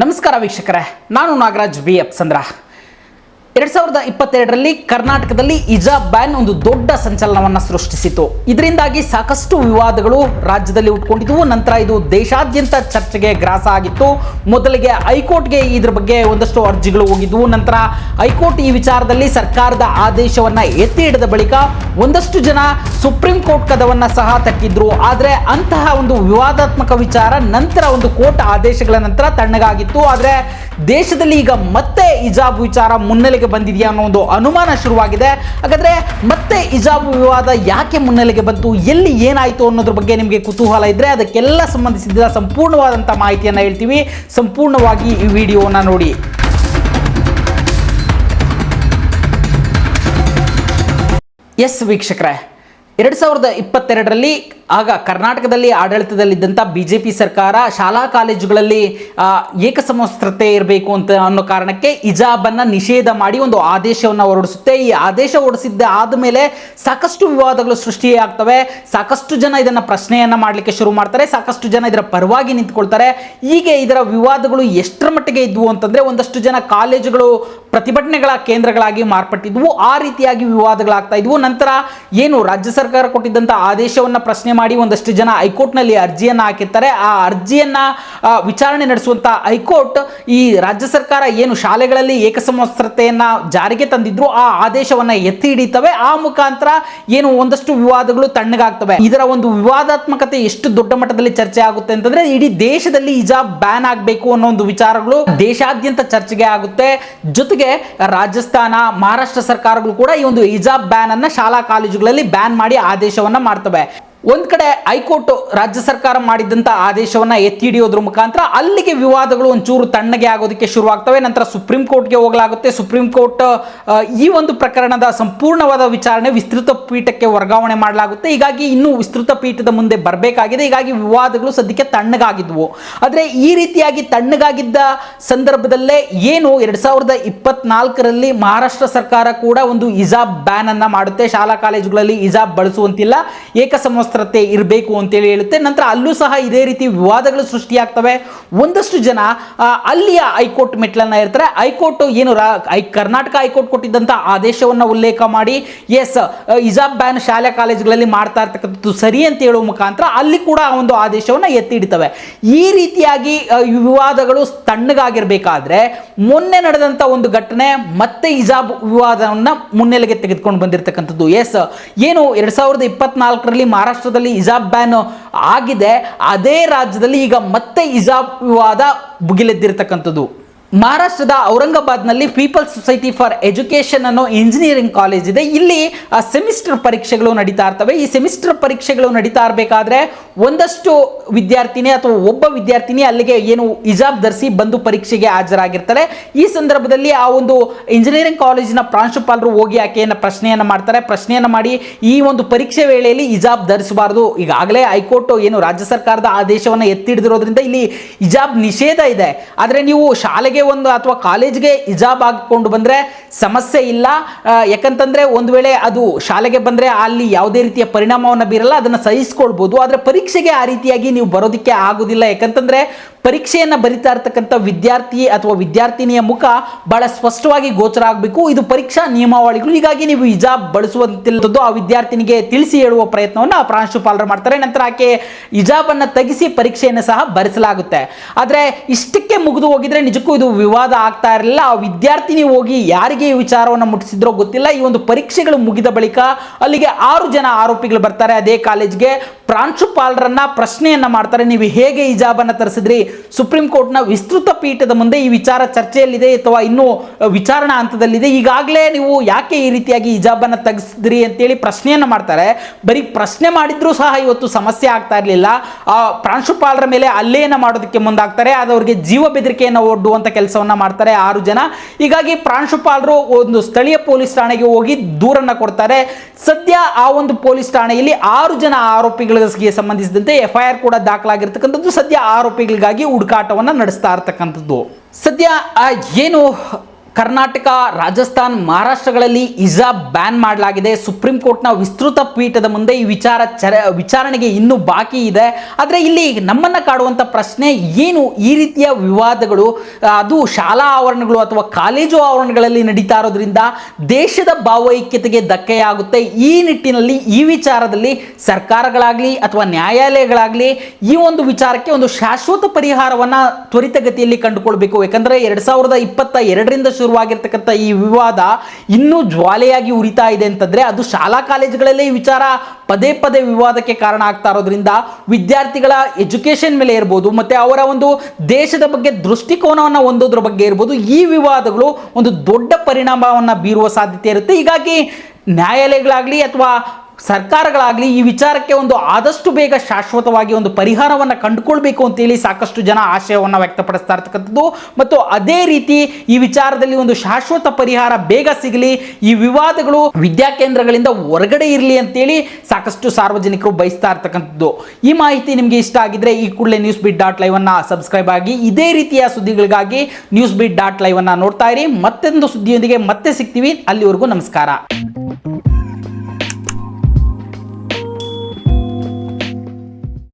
ನಮಸ್ಕಾರ ವೀಕ್ಷಕರೇ ನಾನು ನಾಗರಾಜ್ ಬಿ ಎಫ್ ಚಂದ್ರ. ಎರಡ್ ಸಾವಿರದ ಇಪ್ಪತ್ತೆರಡರಲ್ಲಿ ಕರ್ನಾಟಕದಲ್ಲಿ ಇಜಾ ಬ್ಯಾನ್ ಒಂದು ದೊಡ್ಡ ಸಂಚಲನವನ್ನು ಸೃಷ್ಟಿಸಿತು. ಇದರಿಂದಾಗಿ ಸಾಕಷ್ಟು ವಿವಾದಗಳು ರಾಜ್ಯದಲ್ಲಿ ಉಟ್ಕೊಂಡಿದ್ದವು ನಂತರ ಇದು ದೇಶಾದ್ಯಂತ ಚರ್ಚೆಗೆ ಗ್ರಾಸ ಆಗಿತ್ತು. ಮೊದಲಿಗೆ ಹೈಕೋರ್ಟ್ಗೆ ಇದ್ರ ಬಗ್ಗೆ ಒಂದಷ್ಟು ಅರ್ಜಿಗಳು ಹೋಗಿದ್ವು. ನಂತರ ಹೈಕೋರ್ಟ್ ಈ ವಿಚಾರದಲ್ಲಿ ಸರ್ಕಾರದ ಆದೇಶವನ್ನ ಎತ್ತಿ ಹಿಡಿದ ಬಳಿಕ ಒಂದಷ್ಟು ಜನ ಸುಪ್ರೀಂ ಕೋರ್ಟ್ ಕದವನ್ನ ಸಹ ತಟ್ಟಿದ್ರು. ಆದರೆ ಅಂತಹ ಒಂದು ವಿವಾದಾತ್ಮಕ ವಿಚಾರ ನಂತರ ಒಂದು ಕೋರ್ಟ್ ಆದೇಶಗಳ ನಂತರ ತಣ್ಣಗಾಗಿತ್ತು. ಆದರೆ ದೇಶದಲ್ಲಿ ಈಗ ಮತ್ತೆ ಇಜಾಬ್ ವಿಚಾರ ಮುನ್ನೆಲೆಗೆ ಬಂದಿದೆಯಾ ಅನ್ನೋ ಒಂದು ಅನುಮಾನ ಶುರುವಾಗಿದೆ. ಹಾಗಾದ್ರೆ ಮತ್ತೆ ಇಜಾಬ್ ವಿವಾದ ಯಾಕೆ ಮುನ್ನೆಲೆಗೆ ಬಂತು, ಎಲ್ಲಿ ಏನಾಯಿತು ಅನ್ನೋದ್ರ ಬಗ್ಗೆ ನಿಮಗೆ ಕುತೂಹಲ ಇದ್ರೆ ಅದಕ್ಕೆಲ್ಲ ಸಂಬಂಧಿಸಿದ ಸಂಪೂರ್ಣವಾದಂಥ ಮಾಹಿತಿಯನ್ನು ಹೇಳ್ತೀವಿ. ಸಂಪೂರ್ಣವಾಗಿ ಈ ವಿಡಿಯೋನ ನೋಡಿ. ಎಸ್ ವೀಕ್ಷಕರೇ, ಎರಡು ಸಾವಿರದ ಇಪ್ಪತ್ತೆರಡರಲ್ಲಿ ಆಗ ಕರ್ನಾಟಕದಲ್ಲಿ ಆಡಳಿತದಲ್ಲಿದ್ದಂಥ ಬಿ ಜೆ ಪಿ ಸರ್ಕಾರ ಶಾಲಾ ಕಾಲೇಜುಗಳಲ್ಲಿ ಏಕಸಮಸ್ತ್ರತೆ ಇರಬೇಕು ಅಂತ ಅನ್ನೋ ಕಾರಣಕ್ಕೆ ಇಜಾಬನ್ನು ನಿಷೇಧ ಮಾಡಿ ಒಂದು ಆದೇಶವನ್ನು ಹೊರಡಿಸುತ್ತೆ. ಈ ಆದೇಶ ಹೊರಡಿಸಿದ್ದ ಆದಮೇಲೆ ಸಾಕಷ್ಟು ವಿವಾದಗಳು ಸೃಷ್ಟಿಯಾಗ್ತವೆ. ಸಾಕಷ್ಟು ಜನ ಇದನ್ನು ಪ್ರಶ್ನೆಯನ್ನು ಮಾಡಲಿಕ್ಕೆ ಶುರು ಮಾಡ್ತಾರೆ. ಸಾಕಷ್ಟು ಜನ ಇದರ ಪರವಾಗಿ ನಿಂತ್ಕೊಳ್ತಾರೆ. ಹೀಗೆ ಇದರ ವಿವಾದಗಳು ಎಷ್ಟರ ಮಟ್ಟಿಗೆ ಇದ್ವು ಅಂತಂದರೆ ಒಂದಷ್ಟು ಜನ ಕಾಲೇಜುಗಳು ಪ್ರತಿಭಟನೆಗಳ ಕೇಂದ್ರಗಳಾಗಿ ಮಾರ್ಪಟ್ಟಿದ್ವು. ಆ ರೀತಿಯಾಗಿ ವಿವಾದಗಳಾಗ್ತಾ ಇದ್ವು. ನಂತರ ಏನು ರಾಜ್ಯ ಸರ್ಕಾರ ಕೊಟ್ಟಿದ್ದಂಥ ಆದೇಶವನ್ನು ಪ್ರಶ್ನೆ ಮಾಡಿ ಒಂದಷ್ಟು ಜನ ಹೈಕೋರ್ಟ್ನಲ್ಲಿ ಅರ್ಜಿಯನ್ನು ಹಾಕಿರ್ತಾರೆ. ಆ ಅರ್ಜಿಯನ್ನ ವಿಚಾರಣೆ ನಡೆಸುವಂಥ ಹೈಕೋರ್ಟ್ ಈ ರಾಜ್ಯ ಸರ್ಕಾರ ಏನು ಶಾಲೆಗಳಲ್ಲಿ ಏಕಸಮಸ್ತ್ರತೆಯನ್ನ ಜಾರಿಗೆ ತಂದಿದ್ರು ಆ ಆದೇಶವನ್ನ ಎತ್ತಿ ಹಿಡಿತವೆ. ಆ ಮುಖಾಂತರ ಏನು ಒಂದಷ್ಟು ವಿವಾದಗಳು ತಣ್ಣಗಾಗ್ತವೆ. ಇದರ ಒಂದು ವಿವಾದಾತ್ಮಕತೆ ಎಷ್ಟು ದೊಡ್ಡ ಮಟ್ಟದಲ್ಲಿ ಚರ್ಚೆ ಆಗುತ್ತೆ ಅಂತಂದ್ರೆ ಇಡೀ ದೇಶದಲ್ಲಿ ಹಿಜಾಬ್ ಬ್ಯಾನ್ ಆಗಬೇಕು ಅನ್ನೋ ಒಂದು ವಿಚಾರಗಳು ದೇಶಾದ್ಯಂತ ಚರ್ಚೆಗೆ ಆಗುತ್ತೆ. ಜೊತೆಗೆ ರಾಜಸ್ಥಾನ, ಮಹಾರಾಷ್ಟ್ರ ಸರ್ಕಾರಗಳು ಕೂಡ ಈ ಒಂದು ಹಿಜಾಬ್ ಬ್ಯಾನ್ ಅನ್ನ ಶಾಲಾ ಕಾಲೇಜುಗಳಲ್ಲಿ ಬ್ಯಾನ್ ಮಾಡಿ ಆದೇಶವನ್ನ ಮಾಡ್ತವೆ. ಒಂದ್ ಕಡೆ ಹೈಕೋರ್ಟ್ ರಾಜ್ಯ ಸರ್ಕಾರ ಮಾಡಿದಂತ ಆದೇಶವನ್ನ ಎತ್ತಿ ಹಿಡಿಯೋದ್ರ ಮುಖಾಂತರ ಅಲ್ಲಿಗೆ ವಿವಾದಗಳು ಒಂಚೂರು ತಣ್ಣಗೆ ಆಗೋದಕ್ಕೆ ಶುರುವಾಗ್ತವೆ. ನಂತರ ಸುಪ್ರೀಂ ಕೋರ್ಟ್ಗೆ ಹೋಗಲಾಗುತ್ತೆ. ಸುಪ್ರೀಂ ಕೋರ್ಟ್ ಈ ಒಂದು ಪ್ರಕರಣದ ಸಂಪೂರ್ಣವಾದ ವಿಚಾರಣೆ ವಿಸ್ತೃತ ಪೀಠಕ್ಕೆ ವರ್ಗಾವಣೆ ಮಾಡಲಾಗುತ್ತೆ. ಹೀಗಾಗಿ ಇನ್ನೂ ವಿಸ್ತೃತ ಪೀಠದ ಮುಂದೆ ಬರಬೇಕಾಗಿದೆ. ಹೀಗಾಗಿ ವಿವಾದಗಳು ಸದ್ಯಕ್ಕೆ ತಣ್ಣಗಾಗಿದ್ವು. ಆದರೆ ಈ ರೀತಿಯಾಗಿ ತಣ್ಣಗಾಗಿದ್ದ ಸಂದರ್ಭದಲ್ಲೇ ಏನು ಎರಡು ಸಾವಿರದ ಇಪ್ಪತ್ನಾಲ್ಕರಲ್ಲಿ ಮಹಾರಾಷ್ಟ್ರ ಸರ್ಕಾರ ಕೂಡ ಒಂದು ಇಜಾಬ್ ಬ್ಯಾನ್ ಅನ್ನ ಮಾಡುತ್ತೆ. ಶಾಲಾ ಕಾಲೇಜುಗಳಲ್ಲಿ ಇಜಾಬ್ ಬಳಸುವಂತಿಲ್ಲ. ಏಕಸಮವಸ್ತ್ರತೆ ಇರಬೇಕು ಅಂತೇಳಿ ಹೇಳುತ್ತೆ. ನಂತರ ಅಲ್ಲೂ ಸಹ ಇದೇ ರೀತಿ ವಿವಾದಗಳು ಸೃಷ್ಟಿಯಾಗ್ತವೆ. ಒಂದಷ್ಟು ಜನ ಅಲ್ಲಿಯ ಹೈಕೋರ್ಟ್ ಮೆಟ್ಲನ್ನ ಇರ್ತಾರೆ ಹೈಕೋರ್ಟ್ ಏನು ಕರ್ನಾಟಕ ಹೈಕೋರ್ಟ್ ಕೊಟ್ಟಿದ್ದಂಥ ಆದೇಶವನ್ನು ಉಲ್ಲೇಖ ಮಾಡಿ, ಎಸ್ ಇಜಾಬ್ ಬ್ಯಾನ್ ಶಾಲೆ ಕಾಲೇಜುಗಳಲ್ಲಿ ಮಾಡ್ತಾ ಇರ್ತಕ್ಕಂಥದ್ದು ಸರಿ ಅಂತ ಹೇಳುವ ಮುಖಾಂತರ ಅಲ್ಲಿ ಕೂಡ ಒಂದು ಆದೇಶವನ್ನು ಎತ್ತಿ ಹಿಡಿತವೆ ಈ ರೀತಿಯಾಗಿ ವಿವಾದಗಳು ತಣ್ಣಗಾಗಿರ್ಬೇಕಾದ್ರೆ ಮೊನ್ನೆ ನಡೆದಂಥ ಒಂದು ಘಟನೆ, ಮತ್ತೆ ಇಜಾಬ್ ವಿವಾದವನ್ನ ಮುನ್ನೆಲೆಗೆ ತೆಗೆದುಕೊಂಡು ಬಂದಿರತಕ್ಕಂಥದ್ದು. ಎಸ್, ಏನು ಎರಡ್ ಸಾವಿರದ ಇಪ್ಪತ್ನಾಲ್ಕರಲ್ಲಿ ಮಹಾರಾಷ್ಟ್ರದಲ್ಲಿ ಇಜಾಬ್ ಬ್ಯಾನ್ ಆಗಿದೆ ಅದೇ ರಾಜ್ಯದಲ್ಲಿ ಈಗ ಮತ್ತೆ ಇಜಾಬ್ ವಿವಾದ ಭುಗಿಲೆದ್ದಿರ್ತಕ್ಕಂಥದ್ದು. ಮಹಾರಾಷ್ಟ್ರದ ಔರಂಗಾಬಾದ್ನಲ್ಲಿ ಪೀಪಲ್ಸ್ ಸೊಸೈಟಿ ಫಾರ್ ಎಜುಕೇಷನ್ ಅನ್ನೋ ಇಂಜಿನಿಯರಿಂಗ್ ಕಾಲೇಜ್ ಇದೆ. ಇಲ್ಲಿ ಸೆಮಿಸ್ಟರ್ ಪರೀಕ್ಷೆಗಳು ನಡೀತಾ ಇರ್ತವೆ. ಈ ಸೆಮಿಸ್ಟರ್ ಪರೀಕ್ಷೆಗಳು ನಡೀತಾ ಇರಬೇಕಾದ್ರೆ ಒಂದಷ್ಟು ವಿದ್ಯಾರ್ಥಿನಿ ಅಥವಾ ಒಬ್ಬ ವಿದ್ಯಾರ್ಥಿನಿ ಅಲ್ಲಿಗೆ ಏನು ಇಜಾಬ್ ಧರಿಸಿ ಬಂದು ಪರೀಕ್ಷೆಗೆ ಹಾಜರಾಗಿರ್ತಾರೆ. ಈ ಸಂದರ್ಭದಲ್ಲಿ ಆ ಒಂದು ಇಂಜಿನಿಯರಿಂಗ್ ಕಾಲೇಜಿನ ಪ್ರಾಂಶುಪಾಲರು ಹೋಗಿ ಆಕೆಯನ್ನು ಪ್ರಶ್ನೆಯನ್ನು ಮಾಡ್ತಾರೆ. ಪ್ರಶ್ನೆಯನ್ನು ಮಾಡಿ ಈ ಒಂದು ಪರೀಕ್ಷೆ ವೇಳೆಯಲ್ಲಿ ಇಜಾಬ್ ಧರಿಸಬಾರದು ಈಗಾಗಲೇ ಹೈಕೋರ್ಟ್ ಏನು ರಾಜ್ಯ ಸರ್ಕಾರದ ಆದೇಶವನ್ನು ಎತ್ತಿಡಿದಿರೋದ್ರಿಂದ ಇಲ್ಲಿ ಇಜಾಬ್ ನಿಷೇಧ ಇದೆ. ಆದರೆ ನೀವು ಶಾಲೆಗೆ ಒಂದು ಅಥವಾ ಕಾಲೇಜ್ಗೆ ಇಜಾಬ್ ಹಾಕಿಕೊಂಡು ಬಂದರೆ ಸಮಸ್ಯೆ ಇಲ್ಲ. ಯಾಕಂತಂದ್ರೆ ಒಂದು ವೇಳೆ ಅದು ಶಾಲೆಗೆ ಬಂದರೆ ಅಲ್ಲಿ ಯಾವುದೇ ರೀತಿಯ ಪರಿಣಾಮವನ್ನು ಬೀರಲ್ಲ, ಅದನ್ನು ಸಹಿಸ್ಕೊಳ್ಬೋದು. ಆದರೆ ಪರೀಕ್ಷೆಗೆ ಆ ರೀತಿಯಾಗಿ ನೀವು ಬರೋದಕ್ಕೆ ಆಗೋದಿಲ್ಲ. ಯಾಕಂತಂದ್ರೆ ಪರೀಕ್ಷೆಯನ್ನು ಬರಿತಾ ಇರ್ತಕ್ಕಂಥ ವಿದ್ಯಾರ್ಥಿ ಅಥವಾ ವಿದ್ಯಾರ್ಥಿನಿಯ ಮುಖ ಬಹಳ ಸ್ಪಷ್ಟವಾಗಿ ಗೋಚರ ಆಗಬೇಕು. ಇದು ಪರೀಕ್ಷಾ ನಿಯಮಾವಳಿಗಳು. ಹೀಗಾಗಿ ನೀವು ಇಜಾಬ್ ಬಳಸುವಂತಿಲ್ಲದ್ದು ಆ ವಿದ್ಯಾರ್ಥಿನಿಗೆ ತಿಳಿಸಿ ಹೇಳುವ ಪ್ರಯತ್ನವನ್ನು ಪ್ರಾಂಶುಪಾಲರು ಮಾಡ್ತಾರೆ. ನಂತರ ಆಕೆ ಇಜಾಬನ್ನು ತಗಿಸಿ ಪರೀಕ್ಷೆಯನ್ನು ಸಹ ಭರಿಸಲಾಗುತ್ತೆ ಆದರೆ ಇಷ್ಟಕ್ಕೆ ಮುಗಿದು ಹೋಗಿದ್ರೆ ನಿಜಕ್ಕೂ ಇದು ವಿವಾದ ಆಗ್ತಾ ಇರಲಿಲ್ಲ. ಆ ವಿದ್ಯಾರ್ಥಿನಿ ಹೋಗಿ ಯಾರಿಗೆ ಈ ವಿಚಾರವನ್ನು ಮುಟ್ಟಿಸಿದ್ರೋ ಗೊತ್ತಿಲ್ಲ. ಈ ಒಂದು ಪರೀಕ್ಷೆಗಳು ಮುಗಿದ ಬಳಿಕ ಅಲ್ಲಿಗೆ ಆರು ಜನ ಆರೋಪಿಗಳು ಬರ್ತಾರೆ. ಅದೇ ಕಾಲೇಜ್ಗೆ ಪ್ರಾಂಶುಪಾಲರನ್ನ ಪ್ರಶ್ನೆಯನ್ನ ಮಾಡ್ತಾರೆ. ನೀವು ಹೇಗೆ ಹಿಜಾಬನ್ನು ತರಿಸಿದ್ರಿ? ಸುಪ್ರೀಂ ಕೋರ್ಟ್ನ ವಿಸ್ತೃತ ಪೀಠದ ಮುಂದೆ ಈ ವಿಚಾರ ಚರ್ಚೆಯಲ್ಲಿದೆ ಅಥವಾ ಇನ್ನೂ ವಿಚಾರಣಾ ಹಂತದಲ್ಲಿದೆ. ಈಗಾಗಲೇ ನೀವು ಯಾಕೆ ಈ ರೀತಿಯಾಗಿ ಹಿಜಾಬನ್ನು ತೆಗೆಸಿದ್ರಿ ಅಂತೇಳಿ ಪ್ರಶ್ನೆಯನ್ನ ಮಾಡ್ತಾರೆ. ಬರೀ ಪ್ರಶ್ನೆ ಮಾಡಿದ್ರೂ ಸಹ ಇವತ್ತು ಸಮಸ್ಯೆ ಆಗ್ತಾ ಇರಲಿಲ್ಲ. ಆ, ಪ್ರಾಂಶುಪಾಲರ ಮೇಲೆ ಅಲ್ಲೇನ ಮಾಡೋದಕ್ಕೆ ಮುಂದಾಗ್ತಾರೆ. ಅದು ಅವ್ರಿಗೆ ಜೀವ ಬೆದರಿಕೆಯನ್ನು ಒಡ್ಡುವಂತ ಕೆಲಸವನ್ನ ಮಾಡ್ತಾರೆ ಆರು ಜನ. ಹೀಗಾಗಿ ಪ್ರಾಂಶುಪಾಲರು ಒಂದು ಸ್ಥಳೀಯ ಪೊಲೀಸ್ ಠಾಣೆಗೆ ಹೋಗಿ ದೂರನ್ನ ಕೊಡ್ತಾರೆ. ಸದ್ಯ ಆ ಒಂದು ಪೊಲೀಸ್ ಠಾಣೆಯಲ್ಲಿ ಆರು ಜನ ಆರೋಪಿಗಳಿಗೆ ಸಂಬಂಧಿಸಿದಂತೆ ಎಫ್ ಐ ಆರ್ ಕೂಡ ದಾಖಲಾಗಿರ್ತಕ್ಕಂಥದ್ದು. ಸದ್ಯ ಆರೋಪಿಗಳಿಗಾಗಿ ಹುಡುಕಾಟವನ್ನು ನಡೆಸ್ತಾ ಇರ್ತಕ್ಕಂಥದ್ದು. ಸದ್ಯ ಏನು ಕರ್ನಾಟಕ, ರಾಜಸ್ಥಾನ್, ಮಹಾರಾಷ್ಟ್ರಗಳಲ್ಲಿ ಇಜಾ ಬ್ಯಾನ್ ಮಾಡಲಾಗಿದೆ. ಸುಪ್ರೀಂ ಕೋರ್ಟ್ನ ವಿಸ್ತೃತ ಪೀಠದ ಮುಂದೆ ಈ ವಿಚಾರ ಚರ, ವಿಚಾರಣೆಗೆ ಇನ್ನೂ ಬಾಕಿ ಇದೆ. ಆದರೆ ಇಲ್ಲಿ ನಮ್ಮನ್ನು ಕಾಡುವಂಥ ಪ್ರಶ್ನೆ ಏನು? ಈ ರೀತಿಯ ವಿವಾದಗಳು, ಅದು ಶಾಲಾ ಆವರಣಗಳು ಅಥವಾ ಕಾಲೇಜು ಆವರಣಗಳಲ್ಲಿ ನಡೀತಾ ಇರೋದ್ರಿಂದ ದೇಶದ ಭಾವೈಕ್ಯತೆಗೆ ಧಕ್ಕೆಯಾಗುತ್ತೆ. ಈ ನಿಟ್ಟಿನಲ್ಲಿ, ಈ ವಿಚಾರದಲ್ಲಿ ಸರ್ಕಾರಗಳಾಗಲಿ ಅಥವಾ ನ್ಯಾಯಾಲಯಗಳಾಗಲಿ ಈ ಒಂದು ವಿಚಾರಕ್ಕೆ ಒಂದು ಶಾಶ್ವತ ಪರಿಹಾರವನ್ನು ತ್ವರಿತಗತಿಯಲ್ಲಿ ಕಂಡುಕೊಳ್ಬೇಕು. ಯಾಕಂದರೆ ಎರಡು ಸಾವಿರದ ಇಪ್ಪತ್ತ ಎರಡರಿಂದ ಶುರುವಾಗಿರ್ತಕ್ಕಂಥ ಈ ವಿವಾದ ಇನ್ನೂ ಜ್ವಾಲೆಯಾಗಿ ಉರಿತಾ ಇದೆ ಅಂತಂದರೆ ಅದು ಶಾಲಾ ಕಾಲೇಜುಗಳಲ್ಲೇ ಈ ವಿಚಾರ ಪದೇ ಪದೇ ವಿವಾದಕ್ಕೆ ಕಾರಣ ಆಗ್ತಾ ಇರೋದ್ರಿಂದ ವಿದ್ಯಾರ್ಥಿಗಳ ಎಜುಕೇಷನ್ ಮೇಲೆ ಇರ್ಬೋದು, ಮತ್ತು ಅವರ ಒಂದು ದೇಶದ ಬಗ್ಗೆ ದೃಷ್ಟಿಕೋನವನ್ನು ಹೊಂದೋದ್ರ ಬಗ್ಗೆ ಇರ್ಬೋದು, ಈ ವಿವಾದಗಳು ಒಂದು ದೊಡ್ಡ ಪರಿಣಾಮವನ್ನು ಬೀರುವ ಸಾಧ್ಯತೆ ಇರುತ್ತೆ. ಹೀಗಾಗಿ ನ್ಯಾಯಾಲಯಗಳಾಗಲಿ ಅಥವಾ ಸರ್ಕಾರಗಳಾಗಲಿ ಈ ವಿಚಾರಕ್ಕೆ ಒಂದು ಆದಷ್ಟು ಬೇಗ ಶಾಶ್ವತವಾಗಿ ಒಂದು ಪರಿಹಾರವನ್ನು ಕಂಡುಕೊಳ್ಬೇಕು ಅಂತೇಳಿ ಸಾಕಷ್ಟು ಜನ ಆಶಯವನ್ನು ವ್ಯಕ್ತಪಡಿಸ್ತಾ ಇರ್ತಕ್ಕಂಥದ್ದು. ಮತ್ತು ಅದೇ ರೀತಿ ಈ ವಿಚಾರದಲ್ಲಿ ಒಂದು ಶಾಶ್ವತ ಪರಿಹಾರ ಬೇಗ ಸಿಗಲಿ, ಈ ವಿವಾದಗಳು ವಿದ್ಯಾಕೇಂದ್ರಗಳಿಂದ ಹೊರಗಡೆ ಇರಲಿ ಅಂತೇಳಿ ಸಾಕಷ್ಟು ಸಾರ್ವಜನಿಕರು ಬಯಸ್ತಾ ಇರ್ತಕ್ಕಂಥದ್ದು. ಈ ಮಾಹಿತಿ ನಿಮಗೆ ಇಷ್ಟ ಆಗಿದ್ರೆ ಈ ಕೂಡಲೇ ನ್ಯೂಸ್ ಬಿಟ್ ಡಾಟ್ ಅನ್ನು ಸಬ್ಸ್ಕ್ರೈಬ್ ಆಗಿ, ಇದೇ ರೀತಿಯ ಸುದ್ದಿಗಳಿಗಾಗಿ ನ್ಯೂಸ್ ಬಿಟ್ ಡಾಟ್ ಲೈವ್ ಅನ್ನು ನೋಡ್ತಾ ಇರಿ. ಮತ್ತೊಂದು ಸುದ್ದಿಯೊಂದಿಗೆ ಮತ್ತೆ ಸಿಗ್ತೀವಿ. ಅಲ್ಲಿವರೆಗೂ ನಮಸ್ಕಾರ.